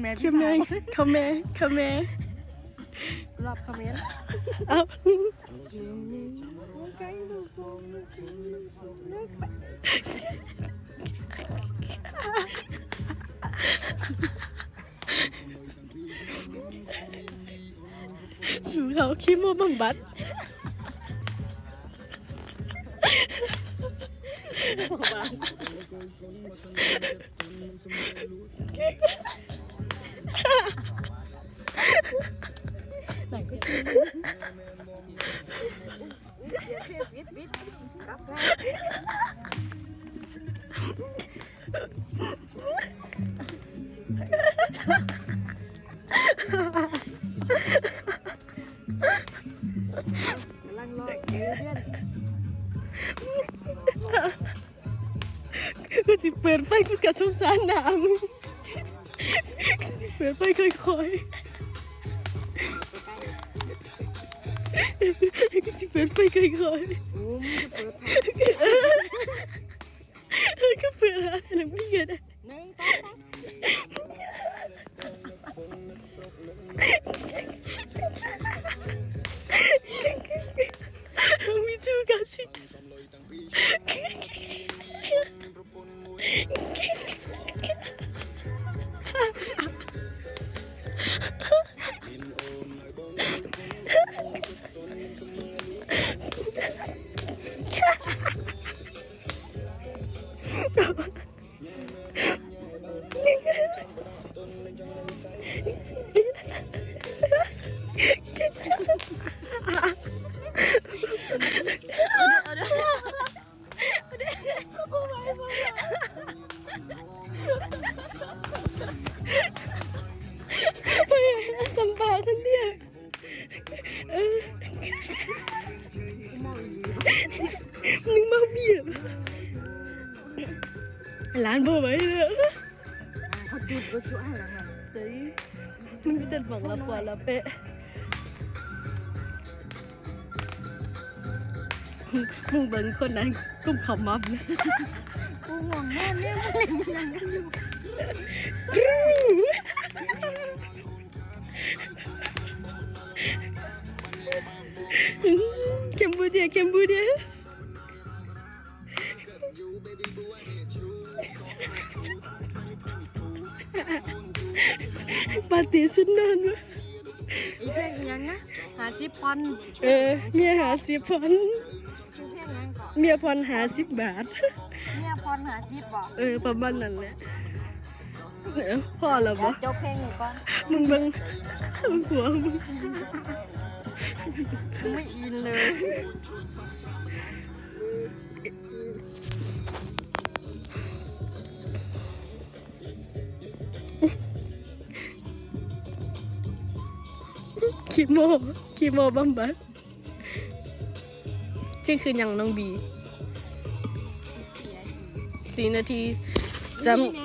แม่เข้มเลยคาเมคาเมรอบคอมเมนต์เอาสู่เขาคีโมบำบัดไหน ลับแล้วกำลังรอเรียนกูสิเปิดไฟกูกระสงสารน้ำกูสิเปิดไฟค่อยๆ สิเปิดไปไกลๆโอ้มจะเปิดๆก็เปิดอะไรไม่เงี้ยนะหนึ่งสองสามมีจูกันสิ เบียดร้านบ่ไหวเลยเขาจุดก็สวยแล้วค่ะเฮ้ยมึงก็เดินบังละปอละเปะมึงเบิ่งคนนั้นกุ้มขมับนะกูห่วงแม่เนี่ยมันเล่นยังกันอยู่เคมบูเดียเคมบูเดีย ปาร์ตี้สุดนานวะอีเพลงยังนะหาสิบพันเออ เมียหาสิบพันชื่อเพลงยังก่อนเมียพรหาสิบบาทเนี่ยพรหาสิบบ่เออ ประมาณนั้นแหละเออพ่อแล้วเดี๋ยปะวจบเพลงนี้ก่อนมึงเบังหัวมึงไม่อินเลย คีโมคีโมบำบัดเที่ยงคืนยังน้องบีสี่นาทีจำ